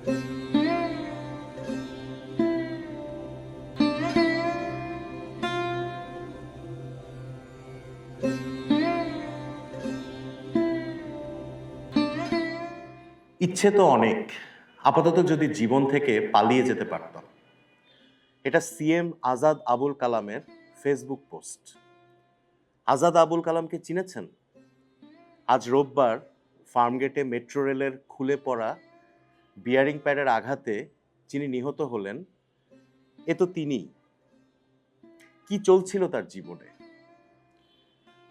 ইচ্ছে তো অনেক। আপাতত যদি জীবন থেকে পালিয়ে যেতে পারতাম। এটা সিএম আজাদ আবুল কালামের ফেসবুক পোস্ট। আজাদ আবুল কালামকে চিনেছেন? আজ রোববার ফার্মগেটে মেট্রো রেলের খুলে পড়া বিয়ারিং প্যাডের আঘাতে যিনি নিহত হলেন, এ তো তিনি কি চলছিল তার জীবনে?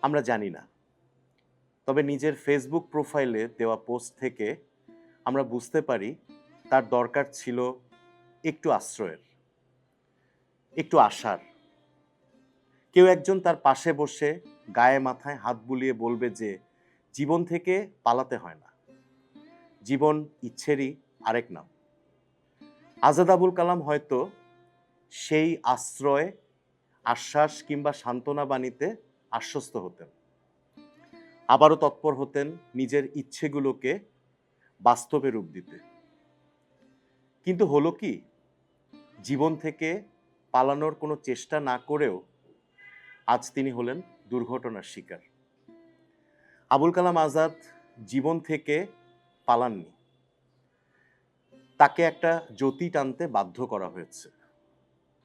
আমরা জানি না। তবে নিজের ফেসবুক প্রোফাইলে দেওয়া পোস্ট থেকে আমরা বুঝতে পারি তার দরকার ছিল একটু আশ্রয়ের, একটু আশার। কেউ একজন তার পাশে বসে গায়ে মাথায় হাত বুলিয়ে বলবে যে, জীবন থেকে পালাতে হয় না। জীবন ইচ্ছেরই আরেক নাম। আজাদ আবুল কালাম হয়তো সেই আশ্রয়, আশ্বাস কিংবা সান্ত্বনা বাণীতে আশ্বস্ত হতেন। আবারও তৎপর হতেন নিজের ইচ্ছেগুলোকে বাস্তবে রূপ দিতে। কিন্তু হলো কি? জীবন থেকে পালানোর কোনো চেষ্টা না করেও আজ তিনি হলেন দুর্ঘটনার শিকার। আবুল কালাম আজাদ জীবন থেকে পালাননি। তাকে একটা জ্যোতি টানতে বাধ্য করা হয়েছে।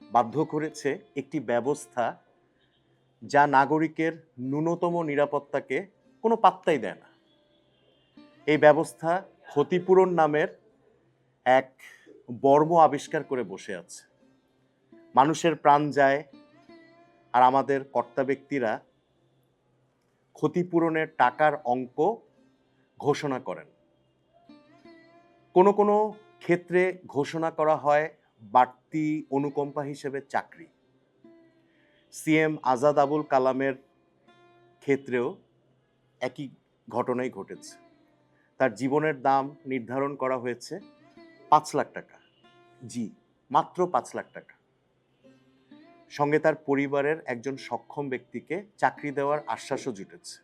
বাধ্য করেছে একটি ব্যবস্থা যা নাগরিকের ন্যূনতম নিরাপত্তাকে কোনো পাত্তাই দেয় না। এই ব্যবস্থা ক্ষতিপূরণ নামের এক বর্ম আবিষ্কার করে বসে আছে। মানুষের প্রাণ যায় আর আমাদের কর্তা ব্যক্তিরা ক্ষতিপূরণের টাকার অঙ্ক ঘোষণা করেন। কোনো কোনো ক্ষেত্রে ঘোষণা করা হয় বাড়তি অনুকম্পা হিসেবে চাকরি। সিএম আজাদ আবুল কালামের ক্ষেত্রেও একই ঘটনাই ঘটেছে। তার জীবনের দাম নির্ধারণ করা হয়েছে পাঁচ লাখ টাকা। জি, মাত্র পাঁচ লাখ টাকা। সঙ্গে তার পরিবারের একজন সক্ষম ব্যক্তিকে চাকরি দেওয়ার আশ্বাসও জুটেছে।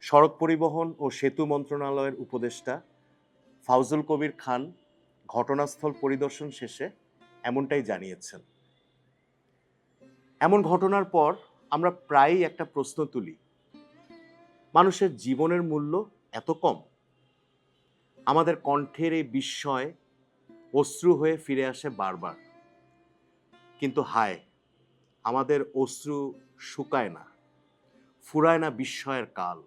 সড়ক পরিবহন ও সেতু মন্ত্রণালয়ের উপদেষ্টা ফাউজুল কবির খান ঘটনাস্থল পরিদর্শন শেষে এমনটাই জানিয়েছেন। এমন ঘটনার পর আমরা প্রায়ই একটা প্রশ্ন তুলি, মানুষের জীবনের মূল্য এত কম? আমাদের কণ্ঠের এই বিস্ময় অশ্রু হয়ে ফিরে আসে বারবার। কিন্তু হায়, আমাদের অশ্রু শুকায় না, ফুরায় না বিস্ময়ের কাল।